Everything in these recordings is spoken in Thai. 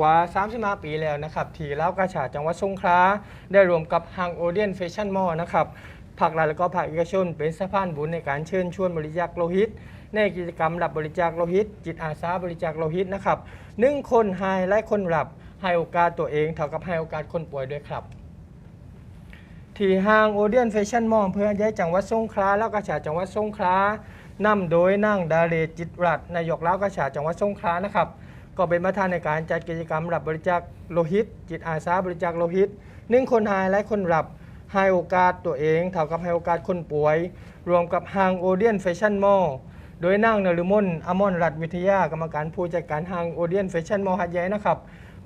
กว่า 35 ปีแล้วนะครับที่เล้าวกาชาจังหวัดสงขลาได้รวมกับฮังโอเดียนแฟชั่นมอลล์นะครับภาครัฐและก็ภาคเอกชน เป็นสะพานบุญในการเชิญชวนบริจาคโลหิต ในกิจกรรมรับบริจาคโลหิต จิตอาสาบริจาคโลหิตนะครับหนึ่งคนให้และคนรับให้โอกาสตัวเองเท่ากับให้โอกาสคนป่วยด้วยครับที่ห้างโอเดียนแฟชั่นมอลเพื่อย้ายจังหวัดสงขลาแล้วก็ฉาจังหวัดสงขลานำโดยนางดาเรจิตรัตนายกเล้วกระฉาจังหวัดสงขลานะครับ ก็เป็นประธานในการจัดกิจกรรมรับบริจาคโลหิต จิตอาสาบริจาคโลหิตหนึ่งคนหายและคนรับให้โอกาสตัวเองเท่ากับให้โอกาสคนป่วย รวมกับห้างโอเดียนแฟชั่นมอลโดยนางนฤมนอมรรัตวิทยากรรมการผู้จัดการห้างโอเดียนแฟชั่นมอลหัดใหญ่นะครับ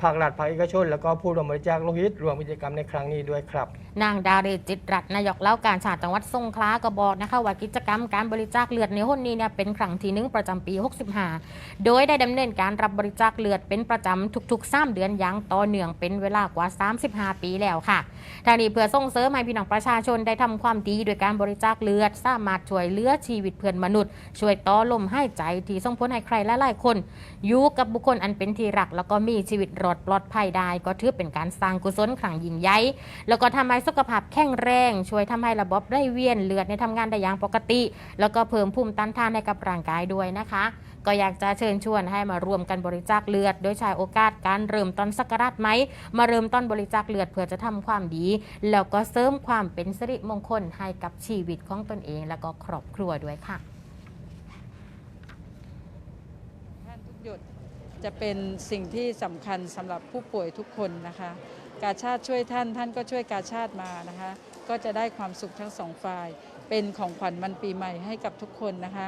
ภาครัฐภาคเอกชน แล้วก็ผู้ร่วมบริจาคโลหิตรวมกิจกรรมในครั้งนี้ด้วยครับ นางดาเรศจิตรัตน์นายกเล่าการชาติจังหวัดสงขลาก็บอกนะคะว่ากิจกรรมการบริจาคเลือดในหนนี้เนี่ยเป็นครั้งที่หนึ่งประจำปี 65 โดยได้ดำเนินการรับบริจาคเลือดเป็นประจำทุกๆ3เดือนอย่างต่อเนื่องเป็นเวลากว่า 35 ปีแล้วค่ะทางนี้เพื่อส่งเสริมให้พี่น้องประชาชนได้ทำความดีโดยการบริจาคเลือดสามารถช่วยเหลือชีวิตเพื่อนมนุษย์ ช่วยต่อลมให้ใจที่ส่งผลให้ใครหลายๆคนอยู่กับบุคคลอันเป็นที่รักแล้วก็มีชีวิตรอดปลอดภัยได้ ก็ถือเป็นการสร้างกุศลครั้งยิ่งใหญ่แล้วก็ทำให้สุขภาพแข็งแรง ช่วยทำให้ระบบได้เวียนเลือดในทำงานได้อย่างปกติ แล้วก็เพิ่มภูมิต้านทานให้กับร่างกายด้วยนะคะ ก็อยากจะเชิญชวนให้มารวมกันบริจาคเลือด โดยใช้โอกาสการเริ่มต้นสักการะไหมมาเริ่มต้นบริจาคเลือดเพื่อจะทำความดี แล้วก็เสริมความเป็นสิริมงคลให้กับชีวิตของตนเอง แล้วก็ครอบครัวด้วยค่ะ ท่านทุกหยด จะเป็นสิ่งที่สำคัญสำหรับผู้ป่วยทุกคนนะคะ กาชาติช่วยท่านท่านก็ช่วยกาชาติมานะคะ ก็จะได้ความสุขทั้งสองฝ่าย เป็นของขวัญวันปีใหม่ให้กับทุกคนนะคะ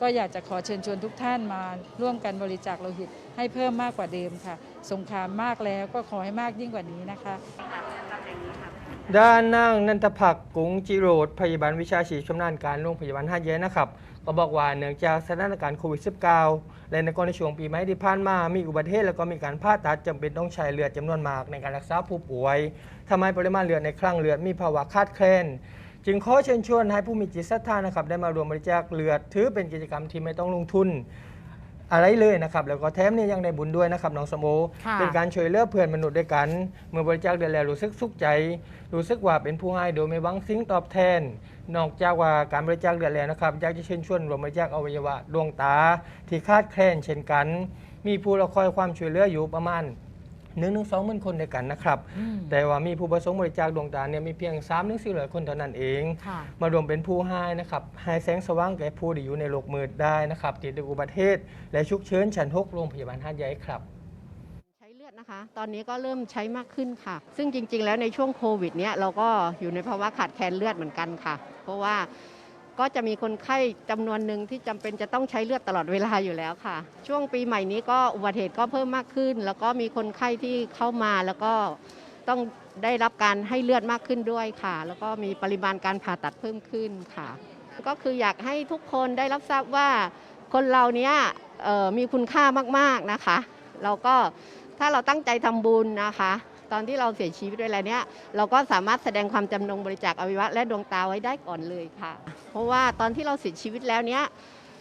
ก็อยากจะขอเชิญชวนทุกท่านมา ร่วมกันบริจาคโลหิตให้เพิ่มมากกว่าเดิมค่ะ สงครามมากแล้วก็ขอให้มากยิ่งกว่านี้นะคะ ด้านนางนันทพักกุงจิโรดพยาบาลวิชาชีพชำนาญการโรงพยาบาลห้าแย้นะครับ ก็บอกว่าเนื่องจากสถานการณ์โควิด -19 และในกรณีช่วงปีใหม่ที่ผ่านมา มีอุบัติเหตุแล้วก็มีการผ่าตัดจำเป็นต้องใช้เลือดจำนวนมากในการรักษาผู้ป่วยทำให้ปริมาณเลือดในคลังเลือดมีภาวะขาดแคลนจึงขอเชิญชวนให้ผู้มีจิตศรัทธานะครับได้มารวมบริจาคเลือด ถือเป็นกิจกรรมที่ไม่ต้องลงทุน อะไรเลยนะครับแล้วก็แถมเนี่ยยังได้บุญด้วยนะครับน้องสมโอค่ะเป็นการช่วยเหลือเพื่อนมนุษย์ด้วยกัน เมื่อบริจาคเดือนแล้วรู้สึกสุขใจ รู้สึกว่าเป็นผู้ให้โดยไม่หวังสิ่งตอบแทน นอกจากว่าการบริจาคเดือนแล้วนะครับอยากจะเชิญชวนรวมบริจาคอวัยวะดวงตา ที่คาดแคลนเช่นกัน มีผู้เราคอยความช่วยเหลืออยู่ประมาณ หนึ่งถึงสองหมื่นคนด้วยกันนะครับอืมแต่ว่ามีผู้ประสงค์บริจาคดวงตาเนี่ยมีเพียง3ามถึงสี่ร้อยคนเท่านั้นเองค่ะมารวมเป็นผู้ให้นะครับให้แสงสว่างแก่ผู้ที่อยู่ในโลกมืดได้นะครับติดด้วยอุบัติเหตุและชุกเชิญชั้นหกโรงพยาบาลหาดใหญ่ครับใช้เลือดนะคะตอนนี้ก็เริ่มใช้มากขึ้นค่ะ ซึ่งจริง ๆ แล้วในช่วงโควิดเนี้ยเราก็อยู่ในภาวะขาดแคลนเลือดเหมือนกันค่ะ เพราะว่า ก็จะมีคนไข้จำนวนหนึ่งที่จำเป็นจะต้องใช้เลือดตลอดเวลาอยู่แล้วค่ะ ช่วงปีใหม่นี้ก็อุบัติเหตุก็เพิ่มมากขึ้น แล้วก็มีคนไข้ที่เข้ามาแล้วก็ต้องได้รับการให้เลือดมากขึ้นด้วยค่ะ แล้วก็มีปริมาณการผ่าตัดเพิ่มขึ้นค่ะ ก็คืออยากให้ทุกคนได้รับทราบว่าคนเราเนี้ยมีคุณค่ามากๆนะคะ เราก็ถ้าเราตั้งใจทำบุญนะคะ ตอนที่เราเสียชีวิตด้วยอะไรเนี้ยเราก็สามารถแสดงความจำนงบริจาคอวัยวะและดวงตาไว้ได้ก่อนเลยค่ะ เพราะว่าตอนที่เราเสียชีวิตแล้วเนี้ย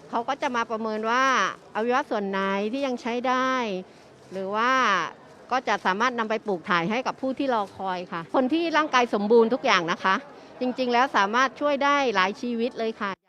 เขาก็จะมาประเมินว่าอวัยวะส่วนไหนที่ยังใช้ได้ หรือว่าก็จะสามารถนำไปปลูกถ่ายให้กับผู้ที่รอคอยค่ะ คนที่ร่างกายสมบูรณ์ทุกอย่างนะคะ จริงๆแล้วสามารถช่วยได้หลายชีวิตเลยค่ะ